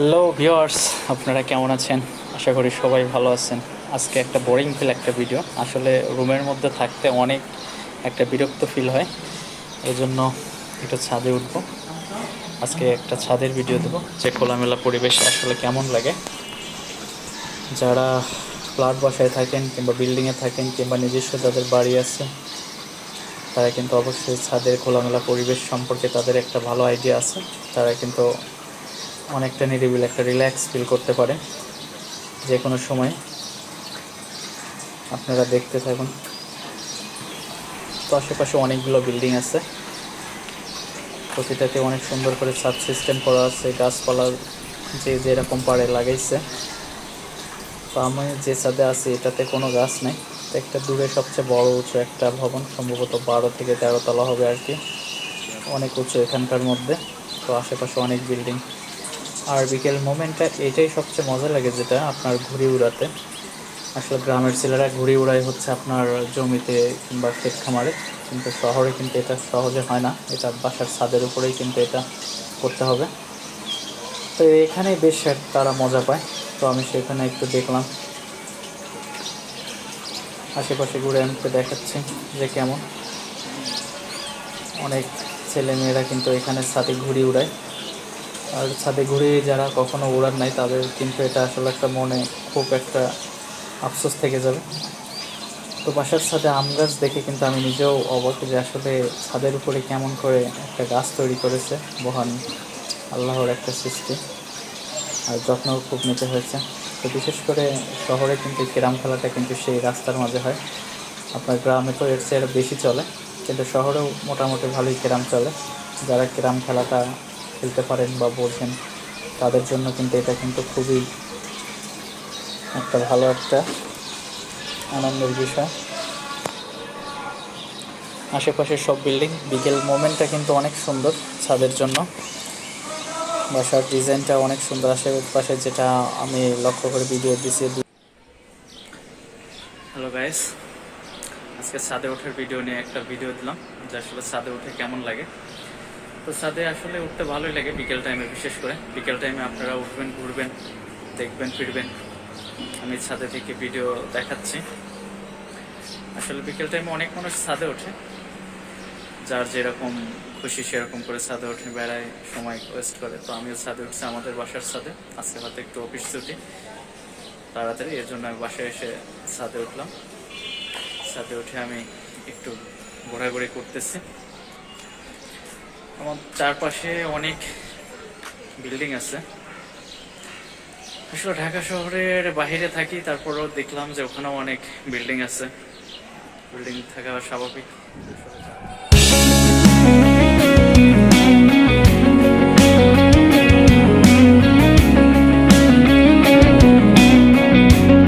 Hello viewers আপনারা কেমন আছেন? আশা করি সবাই ভালো আছেন। আজকে একটা বোরিং ফিল একটা ভিডিও আসলে রুমের মধ্যে থাকতে অনেক একটা বিরক্ত ফিল হয়। এই জন্য একটু ছাদে উঠব। আজকে একটা ছাদের ভিডিও দেবো। যে খোলামেলা পরিবেশ আসলে কেমন লাগে। যারা ফ্ল্যাট বাসায় থাকেন কিংবা বিল্ডিংয়ে থাকেন কিংবা নিজস্ব যাদের বাড়ি আছে, তারা কিন্তু অবশ্যই ছাদের খোলামেলা পরিবেশ সম্পর্কে তাদের একটা ভালো আইডিয়া আছে। তারা কিন্তু অনেকটা নিরিবিল একটা রিল্যাক্স ফিল করতে পারে। যে কোনো সময়। আপনারা দেখতে থাকুন। তো আশেপাশে অনেকগুলো বিল্ডিং আছে। প্রতিটাতে অনেক সুন্দর করে সাব সিস্টেম করা আছে, গাছপালা যে যেরকম পারে লাগাইছে। তো আমি যে ছাদে আছি, এটাতে কোনো গাছ নেই। তো একটা দূরে সবচেয়ে বড় উঁচু একটা ভবন, সম্ভবত বারো থেকে তেরো তলা হবে আর কি। অনেক উঁচু এখানকার মধ্যে। তো আশেপাশে অনেক বিল্ডিং আর বিকেল মোমেন্টটা, এটাই সবচেয়ে মজা লাগে যেটা, আপনার ঘুড়ি উড়াতে। আসলে গ্রামের ছেলেরা ঘুড়ি উড়াই হচ্ছে আপনার জমিতে কিংবা ক্ষেত খামারে, কিন্তু শহরে কিন্তু এটা সহজে হয় না। এটা বাসার ছাদের উপরেই কিন্তু এটা করতে হবে। তো এখানে বেশ তারা মজা পায়, তো আমি সেখানে একটু দেখলাম। আশেপাশে ঘুরে আমি একটু দেখাচ্ছি যে কেমন। অনেক ছেলে মেয়েরা কিন্তু এখানে ছাদে ঘুড়ি উড়ায়। আর ছাদে ঘুরে যারা কখনো উড়ার নাই, তাদের কিন্তু এটা আসলে একটা মনে খুব একটা আফসোস থেকে যাবে। তো বাসার ছাদে আম গাছ দেখে কিন্তু আমি নিজেও অবাক যে আসলে ছাদের উপরে কেমন করে একটা গাছ তৈরি করেছে। মহান আল্লাহর একটা সৃষ্টি আর যত্নও খুব নিতে হয়েছে। তো বিশেষ করে শহরে কিন্তু ক্যারাম খেলাটা কিন্তু সেই রাস্তার মাঝে হয়। আপনার গ্রামে তো এর চেয়ে বেশি চলে, কিন্তু শহরেও মোটামুটি ভালোই ক্যারাম চলে। যারা ক্যারাম খেলাটা খেলতে পারেন বা বোঝেন তাদের জন্য কিন্তু এটা কিন্তু খুবই একটা ভালো একটা আনন্দের বিষয়। আশেপাশের সব বিল্ডিং, বিকেল মোমেন্টটা কিন্তু অনেক সুন্দর ছাদের জন্য। বাসার ডিজাইনটা অনেক সুন্দর আশেপাশে যেটা আমি লক্ষ্য করে ভিডিও দিছি হ্যালো গাইস আজকে ছাদে ওঠার ভিডিও নিয়ে একটা ভিডিও দিলাম, যে আসলে ছাদে উঠে কেমন লাগে। তো ছাদে আসলে উঠতে ভালোই লাগে বিকেল টাইমে বিশেষ করে। বিকেল টাইমে আপনারা উঠবেন, ঘুরবেন, দেখবেন, ফিরবেন। আমি ছাদে থেকে ভিডিও দেখাচ্ছি। আসলে বিকেল টাইমে অনেক মানুষ ছাদে ওঠে। যার যেরকম খুশি সেরকম করে ছাদে ওঠে বেড়ায়, সময় ওয়েস্ট করে। তো আমিও ছাদে উঠছি আমাদের বাসার ছাদে। আজকে হয়তো একটু অফিস ছুটি। তাড়াতাড়ি, এর জন্য আমি বাসায় এসে ছাদে উঠলাম। ছাদে উঠে আমি একটু ঘোরাঘুরি করতেছি। আমার চারপাশে অনেক বিল্ডিং আছে। আসলে ঢাকা শহরের বাহিরে থাকি, তারপরও দেখলাম যে ওখানেও অনেক বিল্ডিং আছে। বিল্ডিং থাকা স্বাভাবিক।